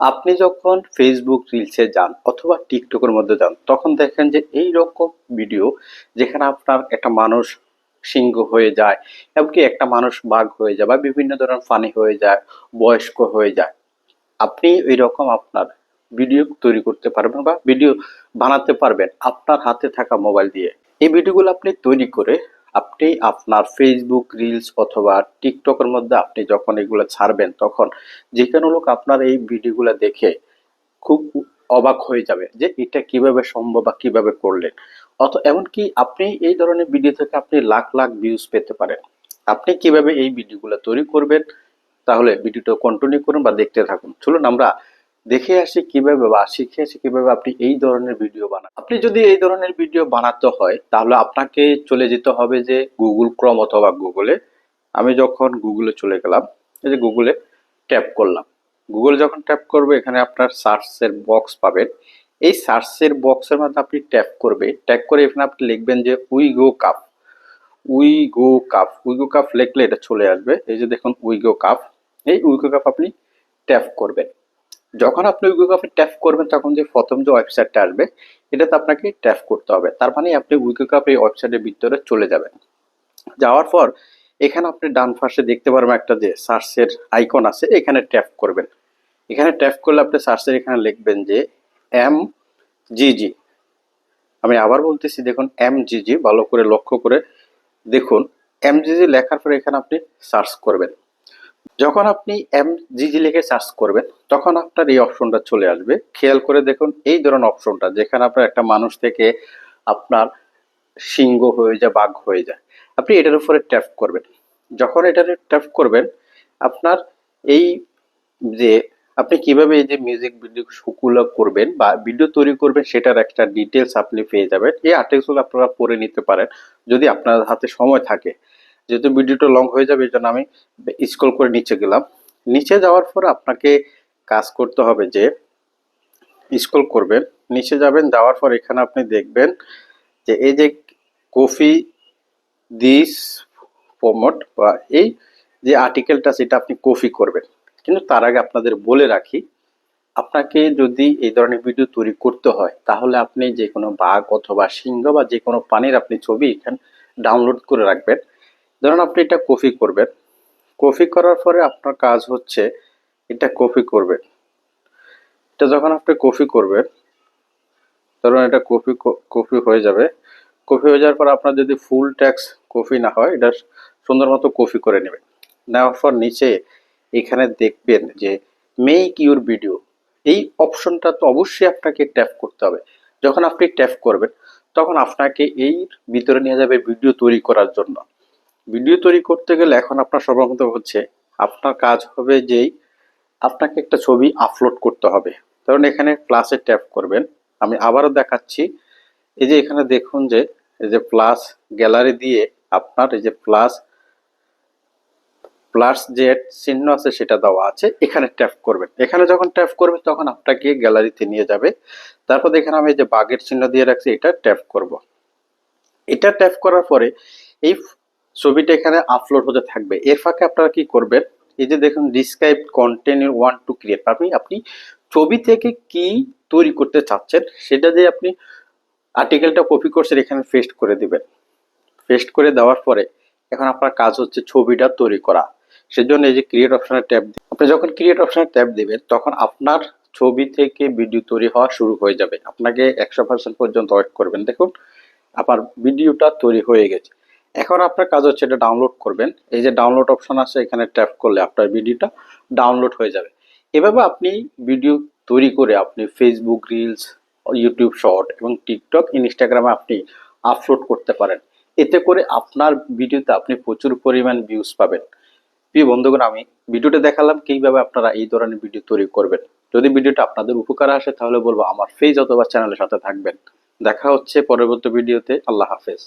আপনি যখন ফেসবুক রিলসে যান অথবা টিকটকের মধ্যে যান, তখন দেখেন যে এই রকম ভিডিও যেখানে আপনার একটা মানুষ সিংহ হয়ে যায়, এমনকি একটা মানুষ বাঘ হয়ে যায় বা বিভিন্ন ধরনের ফানি হয়ে যায়, বয়স্ক হয়ে যায়। আপনি এই রকম আপনার ভিডিও তৈরি করতে পারবেন বা ভিডিও বানাতে পারবেন আপনার হাতে থাকা মোবাইল দিয়ে। এই ভিডিওগুলো আপনি তৈরি করে আপনি আপনার ফেসবুক রিলস অথবা টিকটকের মধ্যে আপনি যখন এগুলো ছাড়বেন, তখন যে কোনো লোক আপনার এই ভিডিওগুলো দেখে খুব অবাক হয়ে যাবে যে এটা কীভাবে সম্ভব বা কীভাবে করলেন। অত এমনকি আপনি এই ধরনের ভিডিও থেকে আপনি লাখ লাখ ভিউজ পেতে পারেন। আপনি কীভাবে এই ভিডিওগুলো তৈরি করবেন, তাহলে ভিডিওটা কন্টিনিউ করুন বা দেখতে থাকুন। চলুন আমরা দেখে আসি কীভাবে বা শিখে আসি কীভাবে আপনি এই ধরনের ভিডিও বানান। আপনি যদি এই ধরনের ভিডিও বানাতে হয়, তাহলে আপনাকে চলে যেতে হবে যে গুগল ক্রম অথবা গুগলে আমি যখন গুগলে চলে গেলাম, এই যে গুগলে ট্যাপ করলাম। গুগল যখন ট্যাপ করবে, এখানে আপনার সার্চের বক্স পাবেন। এই সার্চের বক্সের মধ্যে আপনি ট্যাপ করবে। ট্যাপ করে এখানে আপনি লিখবেন যে we go cup we go cup we go cup লিখলে এটা চলে আসবে। এই যে দেখুন উই গো কাপ এই উই গো কাপ আপনি ট্যাপ করবেন। যখন আপনি উইগো কাপে ট্যাপ করবেন, তখন যে প্রথম যে ওয়েবসাইটটা আসবে, এটাতে আপনাকে ট্যাপ করতে হবে। তার মানে আপনি উইগো কাপ এই ওয়েবসাইটের ভিতরে চলে যাবেন। যাওয়ার পর, এখানে আপনি ডান পাশে দেখতে পারবেন একটা যে সার্চের আইকন আছে, এখানে ট্যাপ করবেন। এখানে ট্যাপ করলে আপনি সার্চের এখানে লিখবেন যে এম জিজি আমি আবার বলতেছি, দেখুন এম জিজি ভালো করে লক্ষ্য করে দেখুন। এম জিজি লেখার পরে এখানে আপনি সার্চ করবেন। যখন আপনি এম জিজি লিখে সার্চ করবেন, তখন আপনার এই অপশনটা চলে আসবে। খেয়াল করে দেখুন, এই ধরনের অপশনটা যেখানে আপনার একটা মানুষ থেকে আপনার সিংহ হয়ে যায়, বাঘ হয়ে যায়, আপনি এটার উপরে ট্যাপ করবেন। যখন এটার ট্যাপ করবেন, আপনার এই যে আপনি কীভাবে এই যে মিউজিক ভিডিও শুকুলো করবেন বা ভিডিও তৈরি করবেন, সেটার একটা ডিটেলস আপনি পেয়ে যাবেন। এই আর্টিকেলগুলো আপনারা পড়ে নিতে পারেন, যদি আপনার হাতে সময় থাকে। যেহেতু ভিডিওটা লং হয়ে যাবে, এই জন্য আমি স্ক্রল করে নিচে গেলাম। নিচে যাওয়ার পর আপনাকে কাজ করতে হবে যে স্ক্রল করবেন, নিচে যাবেন, যাওয়ার পর এখানে আপনি দেখবেন যে, এই যে কফি দিস প্রমোট বা এই যে আর্টিকেলটা সেটা আপনি কপি করবেন। কিন্তু তার আগে আপনাদের বলে রাখি, আপনাকে যদি এই ধরনের ভিডিও তৈরি করতে হয়, তাহলে আপনি যে কোনো বাঘ অথবা সিংহ বা যে কোনো পানির আপনি ছবি এখানে ডাউনলোড করে রাখবেন। ধরুন আপনি এটা কপি করবেন। কপি করার পরে আপনার কাজ হচ্ছে এটা কপি করবেন। এটা যখন আপনি কপি করবেন, ধরুন এটা কপি কপি হয়ে যাবে। কপি হয়ে যাওয়ার পর আপনার যদি ফুল ট্যাক্স কপি না হয়, এটা সুন্দর মতো কপি করে নেবেন। নেওয়ার পর নিচে এখানে দেখবেন যে মেক ইউর ভিডিও এই অপশনটা তো অবশ্যই আপনাকে ট্যাপ করতে হবে। যখন আপনি ট্যাপ করবেন, তখন আপনাকে এই ভিতরে নিয়ে যাবে ভিডিও তৈরি করার জন্য। ভিডিও তৈরি করতে গেলে এখন আপনার সর্বপ্রথম হচ্ছে আপনার কাজ হবে যেই আপনাকে একটা ছবি আপলোড করতে হবে। ধরুন এখানে প্লাসে ট্যাপ করবেন। আমি আবারও দেখাচ্ছি। এই যে এখানে দেখুন যে, এই যে প্লাস গ্যালারি দিয়ে আপনার এই যে প্লাস প্লাস যে চিহ্ন আছে সেটা দেওয়া আছে, এখানে ট্যাপ করবেন। এখানে যখন ট্যাপ করবেন তখন আপনাকে গ্যালারিতে নিয়ে যাবে। তারপর এখানে আমি যে বাঘের চিহ্ন দিয়ে রাখছি, এটা ট্যাপ করব। এটা ট্যাপ করার পরে এই ছবিটা এখানে আপলোড হতে থাকবে। এর ফাঁকে আপনারা কি করবেন? এই যে দেখুন describe content want to create আপনি আপনি ছবি থেকে কি তৈরি করতে চাচ্ছেন, সেটা দিয়ে আপনি আর্টিকেলটা কপি করছেন এখানে পেস্ট করে দিবেন। পেস্ট করে দেওয়ার পরে এখন আপনার কাজ হচ্ছে ছবিটা তৈরি করা। সেজন্য এই যে ক্রিয়েট অপশনে ট্যাপ আপনি যখন ক্রিয়েট অপশনে ট্যাপ দেবেন, তখন আপনার ছবি থেকে ভিডিও তৈরি হওয়া শুরু হয়ে যাবে। আপনাকে একশো পার্সেন্ট পর্যন্ত ওয়েট করবেন। দেখুন, আপনার ভিডিওটা তৈরি হয়ে গেছে। এখন আপনার কাজ হচ্ছে এটা ডাউনলোড করবেন। এই যে ডাউনলোড অপশন আছে, এখানে ট্যাপ করলে আপনার ভিডিওটা ডাউনলোড হয়ে যাবে। এভাবে আপনি ভিডিও তৈরি করে আপনি ফেসবুক রিলস ইউটিউব শর্ট এবং টিকটক ইনস্টাগ্রামে আপনি আপলোড করতে পারেন। এতে করে আপনার ভিডিওতে আপনি প্রচুর পরিমাণ ভিউজ পাবেন। প্রিয় বন্ধুগণ, আমি ভিডিওটা দেখালাম কীভাবে আপনারা এই ধরনের ভিডিও তৈরি করবেন। যদি ভিডিওটা আপনাদের উপকার আসে, তাহলে বলব আমার ফেজ অথবা চ্যানেলের সাথে থাকবেন। দেখা হচ্ছে পরবর্তী ভিডিওতে আল্লাহ হাফেজ।